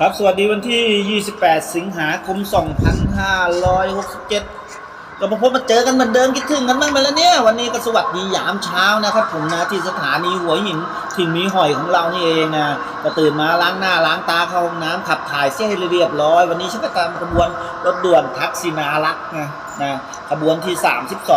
ครับ สวัสดีวันที่ 28 สิงหาคม 2567 ก็มาพบมาเจอกันเหมือนเดิมคิดถึงกันบ้างไหมล่ะเนี่ย วันนี้ก็สวัสดียามเช้านะครับผมนะที่สถานีหัวหินถิ่นมีหอยของเรานี่เองนะก็ตื่นมาล้างหน้าล้างตาเข้าห้องน้ำขับถ่ายเส้นให้เรียบร้อย วันนี้ฉันก็ตามขบวนรถด่วนทักษินารักนะนะขบวนที่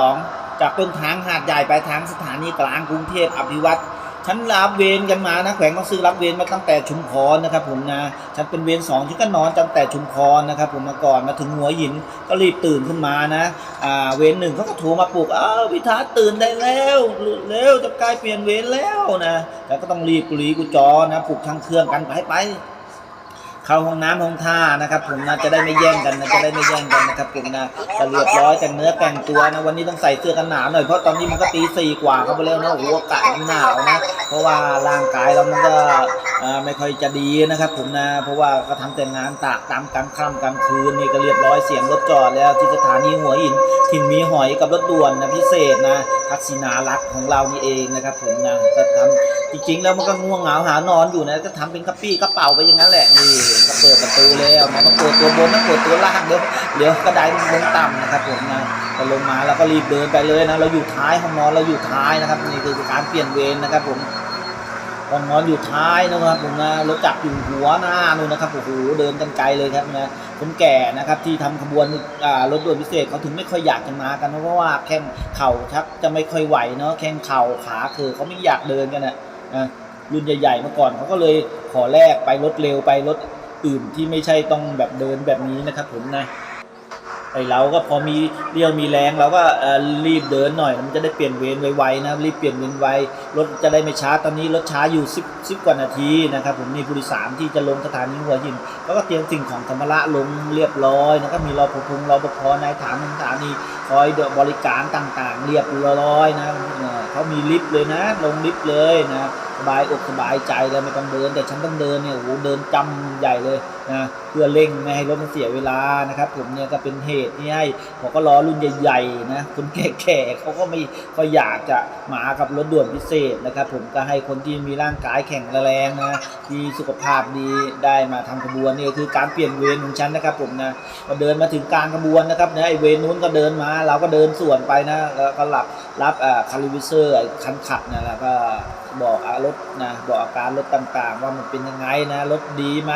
32 จากต้นทางหาดใหญ่ไปทางสถานีกลางกรุงเทพอภิวัตร ฉันรับเวรกันมานะแขวงบางซื่อรับเวรมาตั้งแต่ชุมพรนะครับ ผมนะฉันเป็นเวรสองฉันก็นอนตั้งแต่ชุมพรนะครับ ผมมาก่อนมาถึงหัวหินก็รีบตื่นขึ้นมานะอ่าเวรหนึ่งเขาก็โทรมาปลุกอ้าวพิธาตื่นได้แล้วเร็วจะกล้เปลี่ยนเวรแล้วนะแล้วก็ต้องรีบกุลีกุจอนะปลุกทางเครื่องกันไปไป เข้าห้องน้ำห้องท่านะครับ ผมนะจะได้ไม่แย่งกันนะจะได้ไม่แย่งกันนะครับผมนะจะเรียบร้อยแต่เนื้อแต่งตัวนะวันนี้ต้องใส่เสื้อกันหนาวหน่อยเพราะตอนนี้มันก็ตีสี่กว่าเข้าไปแล้วนะโอ้โหอากาศมันหนาวนะเพราะว่าร่างกายเรามันก็ ไม่ค่อยจะดีนะครับ ผมนะเพราะว่าก็ทำแต่งานตากตามกลางค่ำกลางคืนนี่ก็เรียบร้อยเสียงรถจอดแล้วที่สถานีหัวหินถิ่นมีหอยกับรถด่วนนะพิเศษนะทักษินารักษ์ของเรานี่เองนะครับ ผมนะก็ทำจริงๆ แล้วมันก็ง่วงเหงาหานอนอยู่นะก็ทำเป็นกระปี้กระเป๋าไปอย่างนั้นแหละนี่ก็เปิดประตูแล้วนะมาเปิดตัวบนนะเปิดตัวล่างเดี๋ยวเดี๋ยวกระไดมันลงต่ำนะครับผมนะพอลงมาเราก็รีบเดินไปเลยนะเราอยู่ท้ายห้องนอนเราอยู่ท้ายนะครับนี่คือการเปลี่ยนเวรนะครับผม ห้องนอนอยู่ท้ายนะครับผมนะรถจักรอยู่หัวหน้านู่นนะครับโอ้โหเดินกันไกลเลยครับนะคนแก่นะครับที่ทำขบวนรถด่วนพิเศษเขาถึงไม่ค่อยอยากจะมากันเพราะว่าแข้งเข่าชักจะไม่ค่อยไหวเนาะแข้งเข่าขาคือเขาไม่อยากเดินกันนะนะรุ่นใหญ่ๆมาก่อนเขาก็เลยขอแลกไปรถเร็วไปรถอื่นที่ไม่ใช่ต้องแบบเดินแบบนี้นะครับผมนะ ไอเราก็พอมีเรี่ยวมีแรงเราก็รีบเดินหน่อย มันจะได้เปลี่ยนเวรไวๆนะรีบเปลี่ยนเวรไวรถจะได้ไม่ช้าตอนนี้รถช้าอยู่ 10 10กว่านาทีนะครับผมมีผู้โดยสารที่จะลงสถานีหัวหินเขาก็เตรียมสิ่งของธรรมระลงเรียบร้อยนะครับมีรอปภรอปภนายฐานสถานีคอยบริการต่างๆ เรียบร้อยนะเออเขามีลิฟต์เลยนะ ลงลิฟต์เลยนะ สบายอกสบายใจเลยไม่ต้องเดิน แต่ฉันต้องเดินเนี่ยโอ้โหเดินจำใหญ่เลยนะเพื่อเร่งไม่ให้รถมันเสียเวลานะครับผมเนี่ยก็เป็นเหตุที่ให้ผมก็ล้อรุ่นใหญ่ๆนะคนแก่ๆเขาก็ไม่ก็อยากจะมากับรถด่วนพิเศษนะครับ ผมก็ให้คนที่มีร่างกายแข็งแรงนะที่สุขภาพดีได้มาทำขบวนนี่คือการเปลี่ยนเวรของฉันนะครับ ผมนะพอเดินมาถึงกลางขบวนนะครับนะไอเวรนู้นก็เดินมา เราก็เดินส่วนไปนะแล้วก็รับรับอ่าคาลิวิเซอร์ไอ้คันขับนะแล้วก็ บอกอารถนะบอกอาการรถต่างๆ ว่ามันเป็นยังไงนะรถดีไหม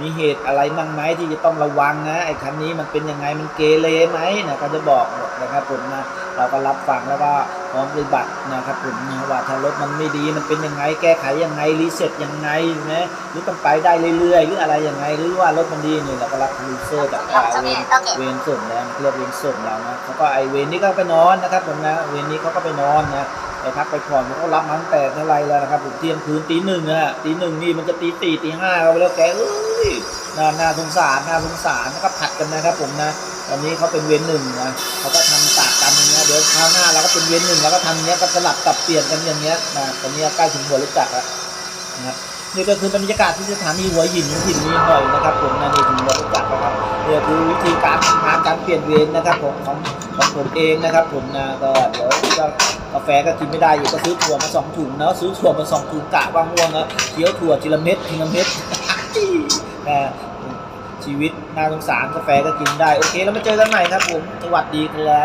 มีเหตุอะไรบ้างไหมที่จะต้องระวังนะไอ้คันนี้มันเป็นยังไงมันเกเรไหมนะก็จะบอกหมดนะครับผมนะเราก็รับฟังแล้วก็พร้อมปฏิบัตินะครับผมนะว่าถ้ารถมันไม่ดีมันเป็นยังไงแก้ไขยังไงรีเซ็ตยังไงนะหรือต้องไปได้เรื่อยๆหรืออะไรยังไงหรือว่ารถมันดีเนี่ยเราก็รับรีเซอร์จากอ่าเวนเวนส่งแล้วเรียกเวนส่งเรานะเขาก็ไอเวนนี้ก็ไปนอนนะครับผมนะเวนนี้เขาก็ไปนอนนะ ไปพักไปผ่อนผมก็รับมาตั้งแต่เท่าไรแล้วนะครับผมเที่ยงคืนตีหนึ่งนะฮะตีหนึ่งนี่มันจะตีสี่ตีห้าเข้าไปแล้วแกเอ้ยน่าน่าสงสารน่าสงสารแล้วก็ผัดกันนะครับผมนะตอนนี้เขาเป็นเวนหนึ่งนะเขาก็ทำตากกันอย่างเงี้ยเดี๋ยวคราวหน้าเราก็เป็นเวนหนึ่งแล้วก็ทำอย่างเงี้ยก็สลับตับเปลี่ยนกันอย่างเงี้ยนะตอนนี้ใกล้ถึงหัวรถจักแล้วนะครับ นี่ก็คือบรรยากาศที่สถานีหัวหินถิ่นมีหน่อยนะครับ ผมนะนี่ถึงหัวรถจักรนะครับนี่คือวิธีการทำงานการเปลี่ยนเวรนะครับผมของของผมเองนะครับ ผมนะก็เดี๋ยวก็กาแฟก็กินไม่ได้อยู่ก็ซื้อถั่วมาสองถุงเนาะซื้อถั่วมาสองถุงกะว่างง่วงอะเคี้ยวถั่วทีละเม็ดทีละเม็ดอ่ชีวิตน่าสงสารกาแฟก็กินได้ โอเค แล้วมาเจอกันใหม่ครับผมสวัสดีครับ